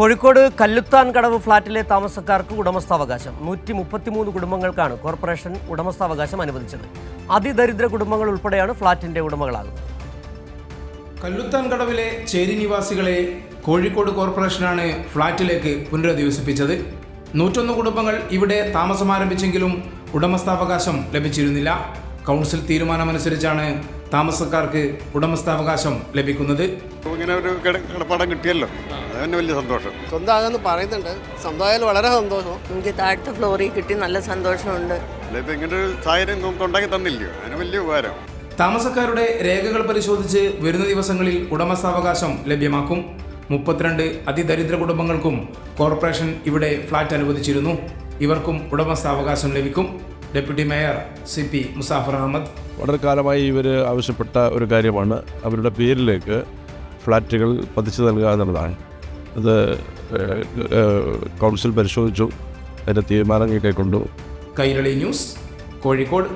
കോഴിക്കോട് കല്ലുത്താൻ കടവ് ഫ്ളാറ്റിലെ താമസക്കാർക്ക് ഉടമസ്ഥാവകാശം. നൂറ്റി മുപ്പത്തിമൂന്ന് കുടുംബങ്ങൾക്കാണ് കോർപ്പറേഷൻ ഉടമസ്ഥാവകാശം അനുവദിച്ചത്. അതിദരിദ്ര കുടുംബങ്ങൾ ഉൾപ്പെടെയാണ് ഫ്ളാറ്റിന്റെ ഉടമകളാകുന്നത്. കല്ലുത്താൻ കടവിലെ ചേരി നിവാസികളെ കോഴിക്കോട് കോർപ്പറേഷനാണ് ഫ്ളാറ്റിലേക്ക് പുനരധിവസിപ്പിച്ചത്. നൂറ്റൊന്ന് കുടുംബങ്ങൾ ഇവിടെ താമസമാരംഭിച്ചെങ്കിലും ഉടമസ്ഥാവകാശം ലഭിച്ചിരുന്നില്ല. കൗൺസിൽ തീരുമാനമനുസരിച്ചാണ് താമസക്കാർക്ക് ഉടമസ്ഥാവകാശം ലഭിക്കുന്നത്. ഇങ്ങനെ ഒരു കിട- കിടപ്പാടം കിട്ടിയല്ലോ. അതന്നെ വലിയ സന്തോഷം. സ്വന്തമാകാമെന്ന് പറയുന്നുണ്ട്. സ്വന്തമായാലും വളരെ സന്തോഷം. എനിക്ക് താഴത്തെ ഫ്ലോറിൽ കിട്ടി നല്ല സന്തോഷമുണ്ട്. അല്ല ഇങ്ങനെ ഒരു സാഹചര്യം നമുക്ക് ഉണ്ടാക്കി തന്നില്ലയോ? അതിന് വലിയ ഉപകാരം. താമസക്കാരുടെ രേഖകൾ പരിശോധിച്ച് വരുന്ന ദിവസങ്ങളിൽ ഉടമസ്ഥാവകാശം ലഭ്യമാക്കും. മുപ്പത്തിരണ്ട് അതിദരിദ്ര കുടുംബങ്ങൾക്കും കോർപ്പറേഷൻ ഇവിടെ ഫ്ളാറ്റ് അനുവദിച്ചിരുന്നു. ഇവർക്കും ഉടമസ്ഥാവകാശം ലഭിക്കും. Deputy mayor C P Muzaffar Ahmed. വളരെ കാലമായി ഇവർ ആവശ്യപ്പെട്ട ഒരു കാര്യമാണ്. അവരുടെ പേരിലേക്ക് ഫ്ലാറ്റുകൾ പതിച്ചു നൽകുക എന്നുള്ളതാണ്. അത് കൗൺസിൽ പരിശോധിച്ചു. അതിന്റെ തീരുമാനങ്ങൾ കൈക്കൊണ്ടു. കൈരളി ന്യൂസ് കോഴിക്കോട്.